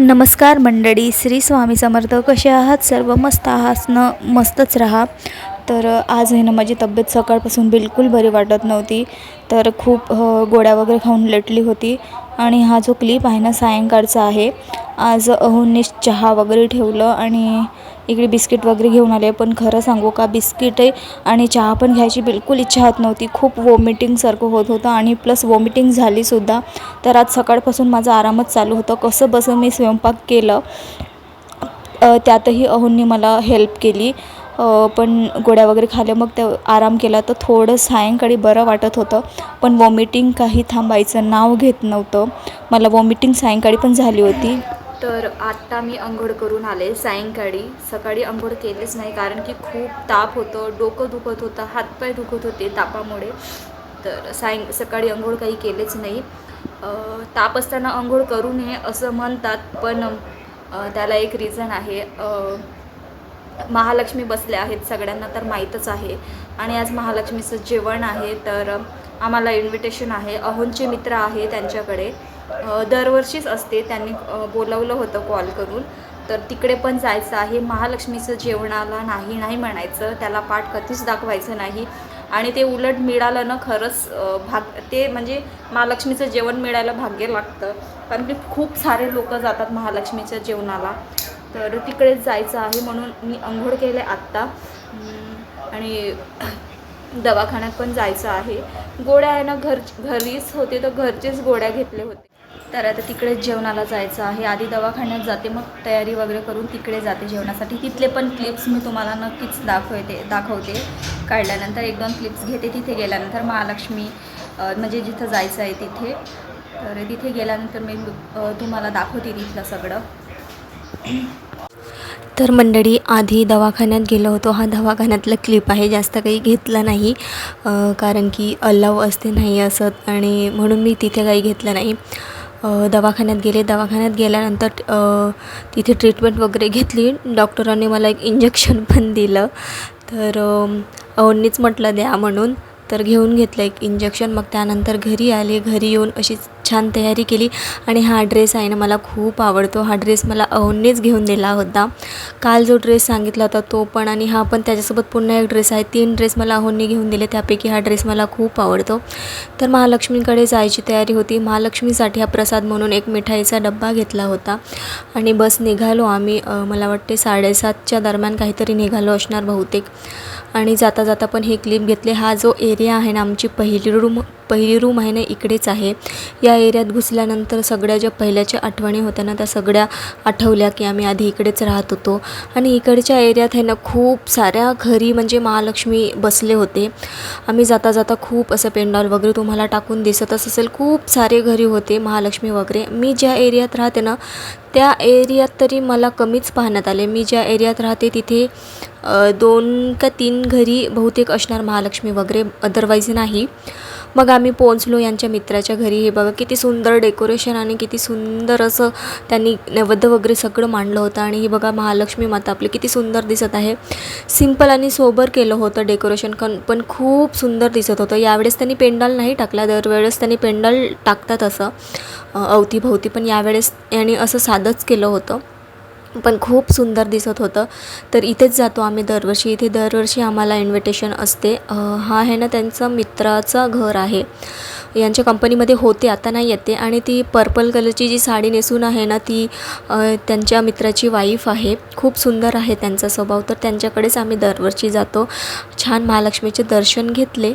नमस्कार मंडळी श्री स्वामी समर्थ. कसे आहात सर्व? मस्त आहात न? मस्तच राहा. तर आज आहे ना माझी तब्येत सकाळपासून बिलकुल बरी वाटत नव्हती. तर खूप गोळ्या वगैरे खाऊन लटली होती. आणि हा जो क्लिप आहे ना सायंकाळचा आहे. आज अहोंनी चहा वगैरे ठेवलं आणि इकडे बिस्किट वगैरे घेऊन आले. पण खरं सांगू का बिस्किट आणि चहा पण घ्यायची बिलकुल इच्छा होत नव्हती. खूप वॉमिटिंगसारखं होत होतं आणि प्लस वॉमिटिंग झालीसुद्धा तर आज सकाळपासून माझं आरामच चालू होतं. कसं बसं मी स्वयंपाक केलं त्यातही अहोंनी मला हेल्प केली. पण गोड्या वगैरे खाल्ल्या मग ते आराम केला. तर थोडं सायंकाळी बरं वाटत होतं. पण वॉमिटिंग काही थांबायचं नाव घेत नव्हतं. मला वॉमिटिंग सायंकाळी पण झाली होती. तर आत्ता मी अंघोळ करून आले सायंकाळी. सकाळी अंघोळ केलीच नाही कारण की खूप ताप होतं डोकं दुखत होतं हातपाय दुखत होते तापामुळे. तर सायं सकाळी अंघोळ काही केलेच नाही. ताप असताना अंघोळ करू नये असं म्हणतात पण त्याला एक रिझन आहे. महालक्ष्मी बसल्या आहेत सगळ्यांना तर माहीतच आहे. आणि आज महालक्ष्मीचं जेवण आहे तर आम्हाला इन्व्हिटेशन आहे. अहोंचे मित्र आहे त्यांच्याकडे. दरवर्षीच असते. त्यांनी बोलवलं होतं कॉल करून. तर तिकडे पण जायचं आहे. महालक्ष्मीचं जेवणाला नाही नाही म्हणायचं. त्याला पाठ कधीच दाखवायचं नाही. आणि ते उलट मिळालं ना खरंच भाग ते म्हणजे महालक्ष्मीचं जेवण मिळायला भाग्य लागतं. कारण की खूप सारे लोक जातात महालक्ष्मीच्या जेवणाला. तर तिकडेच जायचं आहे म्हणून मी अंघोळ केले आत्ता. आणि दवाखान्यात पण जायचं आहे. गोळ्या आहे ना घर घरीच होते. तर घरचेच गोळ्या घेतले होते. तर आता तिकडेच जेवणाला जायचं आहे. आधी दवाखान्यात जाते मग तयारी वगैरे करून तिकडे जाते जेवणासाठी. तिथले पण क्लिप्स मी तुम्हाला नक्कीच दाखवते दाखवते. काढल्यानंतर एक दोन क्लिप्स घेते तिथे गेल्यानंतर. महालक्ष्मी म्हणजे जिथं जायचं आहे तिथे. तर तिथे गेल्यानंतर मी तुम्हाला दाखवते तिथलं सगळं. तर मंडळी आधी दवाखान्यात गेलो होतो. हा दवाखान्यातला क्लिप आहे. जास्त काही घेतला नाही. कारण की अलाव असते नाही असत. आणि म्हणून मी तिथे काही घेतलं नाही. दवाखान्यात गेले. दवाखान्यात गेल्यानंतर तिथे ट्रीटमेंट वगैरे घेतली. डॉक्टरांनी मला एक इंजेक्शन पण दिलं. तर अवनीच म्हटलं द्या म्हणून. तर घेऊन घेतलं एक इंजेक्शन मग त्यानंतर घरी आले. घरी येऊन अशीच छान तयारी केली आणि हा ड्रेस आहे ना मला खूप आवडतो. हा ड्रेस मला अवनीच घेऊन दिला होता. काल जो ड्रेस सांगितला होता तो पण आणि हा पण त्याच्यासोबत पुन्हा एक ड्रेस आहे. तीन ड्रेस मला अहोंनी घेऊन दिले त्यापैकी हा ड्रेस मला खूप आवडतो. तर महालक्ष्मीकडे जायची तयारी होती. महालक्ष्मीसाठी हा प्रसाद म्हणून एक मिठाईचा डब्बा घेतला होता आणि बस निघालो आम्ही. मला वाटते साडेसातच्या दरम्यान काहीतरी निघालो असणार बहुतेक. आणि जाता जाता पण हे क्लिप घेतले. हा जो एरिया आहे ना आमची पहिली रूम पहिली रूम आहे ना इकडेच आहे. या त्या एरियात घुसल्यानंतर सगळ्या ज्या पहिल्याच्या आठवणी होत्या ना त्या सगळ्या आठवल्या की आम्ही आधी इकडेच राहत होतो. आणि इकडच्या एरियात आहे ना खूप साऱ्या घरी म्हणजे महालक्ष्मी बसले होते. आम्ही जाता जाता खूप असं पेंडॉल वगैरे तुम्हाला टाकून दिसतच असेल. खूप सारे घरी होते महालक्ष्मी वगैरे. मी ज्या एरियात राहते ना त्या एरियात तरी मला कमीच पाहण्यात आले. मी ज्या एरियात राहते तिथे दोन का तीन घरी बहुतेक असणार महालक्ष्मी वगैरे अदरवाईज नाही. मग आम्ही पोहोचलो यांच्या मित्राच्या घरी. हे बघा किती सुंदर डेकोरेशन आणि किती सुंदर असं त्यांनी नैवेद्य वगैरे सगळं मांडलं होतं. आणि हे बघा महालक्ष्मी माता आपली किती सुंदर दिसत आहे. सिंपल आणि सोबर केलं होतं डेकोरेशन कन पण खूप सुंदर दिसत होतं. यावेळेस त्यांनी पेंडल नाही टाकला. दरवेळेस त्यांनी पेंडल टाकतात असं अवतीभोवती अवतीभवती. पण यावेळेस यांनी असं साधंच केलं होतं. पण खूप सुंदर दिसत होतं. तर इथेच जातो आम्ही दरवर्षी. इथे दरवर्षी आम्हाला इन्व्हिटेशन असते. हा आहे ना त्यांचं मित्राचं घर आहे. यांच्या कंपनीमध्ये होते आता नाही येते. आणि ती पर्पल कलरची जी साडी नेसून आहे ना ती त्यांच्या मित्राची वाईफ आहे. खूप सुंदर आहे त्यांचा स्वभाव. तर त्यांच्याकडेच आम्ही दरवर्षी जातो. छान महालक्ष्मीचे दर्शन घेतले.